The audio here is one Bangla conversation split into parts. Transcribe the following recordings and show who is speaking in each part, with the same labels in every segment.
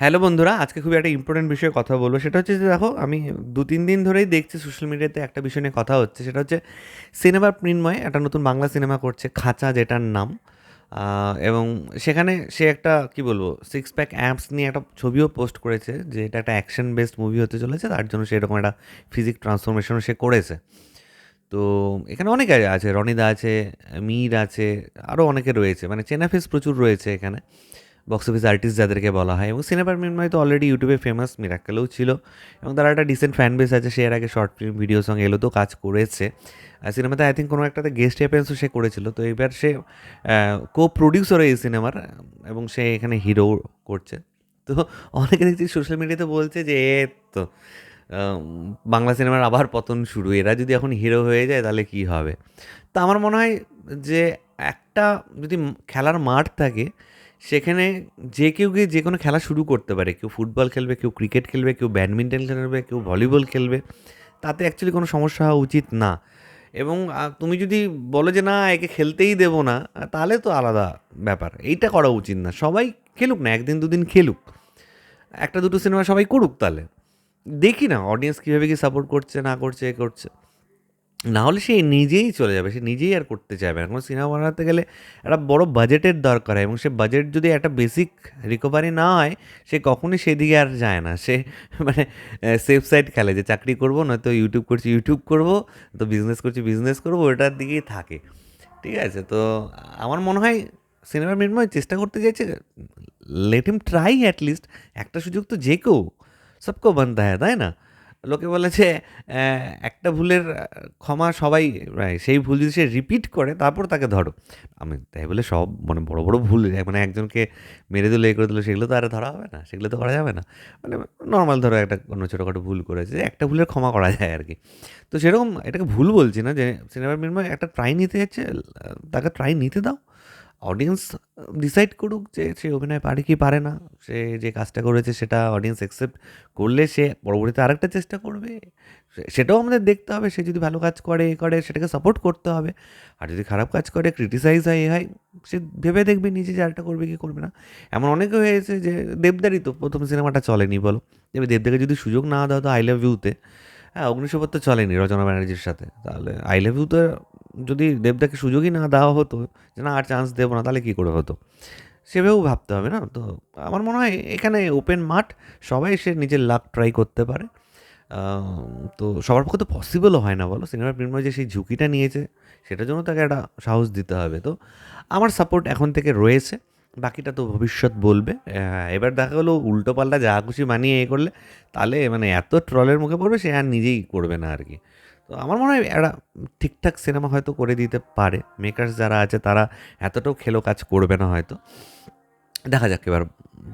Speaker 1: হ্যালো বন্ধুরা, আজকে খুবই একটা ইম্পর্টেন্ট বিষয়ে কথা বলব। সেটা হচ্ছে যে দেখো, আমি দু তিন দিন ধরেই দেখছি সোশ্যাল মিডিয়াতে একটা বিষয় নিয়ে কথা হচ্ছে। সেটা হচ্ছে সিনেমা প্রিন্ময়, একটা নতুন বাংলা সিনেমা করছে, খাঁচা যেটার নাম। এবং সেখানে সে একটা, কি বলব সিক্স প্যাক অ্যাপস নিয়ে একটা ছবিও পোস্ট করেছে, যে এটা একটা অ্যাকশন বেসড মুভি হতে চলেছে। তার জন্য সে এরকম একটা ফিজিক ট্রান্সফরমেশনও সে করেছে। তো এখানে অনেকে আছে, রনিদা আছে, মীর আছে আরও অনেকে রয়েছে। মানে চেনা ফেস প্রচুর রয়েছে এখানে। বক্স অফিস আর্টিস্ট যাদেরকে বলা হয় এবং সিনেমার মিনময় তো অলরেডি ইউটিউবে ফেমাস মিরাক্কেলেও ছিল এবং তারা একটা ডিসেন্ট ফ্যান বেস আছে, সে এর আগে শর্ট ফিল্ম ভিডিও সঙ্গে এলো তো কাজ করেছে। আর সিনেমাতে আই থিঙ্ক কোনো একটাতে গেস্ট অ্যাপিয়ারেন্সও সে করেছিল। তো এবার সে কো প্রডিউসার এই সিনেমার এবং সে এখানে হিরো করছে। তো অনেকে দেখছি সোশ্যাল মিডিয়াতে বলছে যে, এ তো বাংলা সিনেমার আবার পতন শুরু। এরা যদি এখন হিরো হয়ে যায়, তাহলে কি হবে? তো আমার মনে হয় যে একটা যদি খেলার মাঠ থাকে সেখানে যে কেউ গিয়ে যে কোনো খেলা শুরু করতে পারে। কেউ ফুটবল খেলবে, কেউ ক্রিকেট খেলবে, কেউ ব্যাডমিন্টন খেলবে, কেউ ভলিবল খেলবে। তাতে অ্যাকচুয়ালি কোনো সমস্যা হওয়া উচিত না। এবং তুমি যদি বলো যে, না, একে খেলতেই দেবো না তাহলে তো আলাদা ব্যাপার। এইটা করা উচিত না। সবাই খেলুক না, একদিন দুদিন খেলুক। একটা দুটো সিনেমা সবাই করুক তাহলে। দেখি না অডিয়েন্স কীভাবে কি সাপোর্ট করছে, না করছে, এ করছে। না হলে সে নিজেই চলে যাবে, সে নিজেই আর করতে চাইবে না। কোনো সিনেমা বানাতে গেলে একটা বড় বাজেটের দরকার হয় এবং সে বাজেট যদি একটা বেসিক রিকভারি না হয়, সে কখনই সেদিকে আর যায় না। সে মানে সেফ সাইড খেলে যে চাকরি করব, নয়তো ইউটিউব করছি ইউটিউব করব তো বিজনেস করছি বিজনেস করব, ওটার দিকেই থাকে। ঠিক আছে, তো আমার মনে হয় সিনেমার মিনময় চেষ্টা করতে চাইছে লেট হিম ট্রাই অ্যাটলিস্ট একটা সুযোগ তো যে কেউ সবকেও বানতে হয়, তাই না? লোকে বলে যে একটা ভুলের ক্ষমা সবাই সেই ভুল যদি সে রিপিট করে, তারপর তাকে ধরো। আমি তাই বলে সব মানে বড় বড় ভুল মানে একজনকে মেরে দিল, এ করে দিল, সেগুলো তো আর ধরা হবে না, সেগুলো তো করা যাবে না। মানে নর্মাল ধরো একটা কোনো ছোটোখাটো ভুল করেছে একটা ভুলের ক্ষমা করা যায় আর কি। তো সেরকম এটাকে ভুল বলছি না যে সিনেমার মিনিমাম একটা ট্রাই নিতে যাচ্ছে তাকে ট্রাই নিতে দাও। অডিয়েন্স ডিসাইড করুক যে সে অভিনয় পারে কি পারে না। সে যে কাজটা করেছে সেটা অডিয়েন্স অ্যাকসেপ্ট করলে সে পরবর্তীতে আরেকটা চেষ্টা করবে। সেটাও আমাদের দেখতে হবে। সে যদি ভালো কাজ করে, এ করে, সেটাকে সাপোর্ট করতে হবে। আর যদি খারাপ কাজ করে ক্রিটিসাইজ হয়, এ হয়, সে ভেবে দেখবে নিজে যে আরেকটা করবে কি করবে না। এমন অনেকে হয়েছে যে দেবদারই তো, প্রথম সিনেমাটা চলেনি বলো। এবার দেবদাকে যদি সুযোগ না দাও তো আই লাভ ইউতে হ্যাঁ অগ্নিশপথ তো চলেনি রচনা ব্যানার্জির সাথে, তাহলে আই লাভ ইউ তো যদি দেবদাকে সুযোগই না দেওয়া হতো যে না, আর চান্স দেবো না, তাহলে কী করে হতো? সেভাবেও ভাবতে হবে না? তো আমার মনে হয় এখানে ওপেন মাঠ, সবাই সে নিজের লাক ট্রাই করতে পারে। তো সবার পক্ষে তো পসিবলও হয় না, বলো? সিনেমার প্রিন্ময় যে সেই ঝুঁকিটা নিয়েছে, সেটার জন্য তাকে একটা সাহস দিতে হবে। তো আমার সাপোর্ট এখন থেকে রয়েছে, বাকিটা তো ভবিষ্যৎ বলবে। এবার দেখা গেলো উল্টো পাল্টা যা খুশি মানিয়ে এ করলে, তাহলে মানে এত ট্রলের মুখে পড়বে, সে আর নিজেই করবে না আর কি। তো আমার মনে হয় একটা ঠিকঠাক সিনেমা হয়তো করে দিতে পারে। মেকার্স যারা আছে তারা এতটাও খেলো কাজ করবে না হয়তো। দেখা যাক এবার।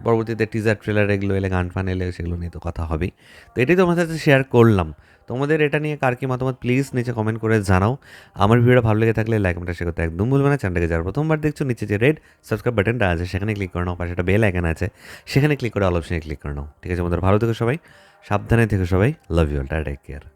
Speaker 1: পরবর্তীতে টিজার ট্রেলার এগুলো এলে, গান ফান এলে সেগুলো নিয়ে তো কথা হবেই। তো এটাই তোমাদের সাথে শেয়ার করলাম। তোমাদের এটা নিয়ে কার কি মতামত? প্লিজ নিচে কমেন্ট করে জানাও। আমার ভিডিওটা ভালো লেগে থাকলে লাইক বাটন শেয়ার করতে একদম ভুলবে না। চ্যানেলটাকে যারা প্রথমবার দেখছ, নিচে যে রেড সাবস্ক্রাইব বাটনটা আছে, সেখানে ক্লিক করে নাও। পাশে একটা বেল আইকন আছে, সেখানে ক্লিক করে অল অপশনে ক্লিক করে নাও। ঠিক আছে আমাদের ভালো থেকো সবাই, সাবধানে থেকে সবাই। Love you all take care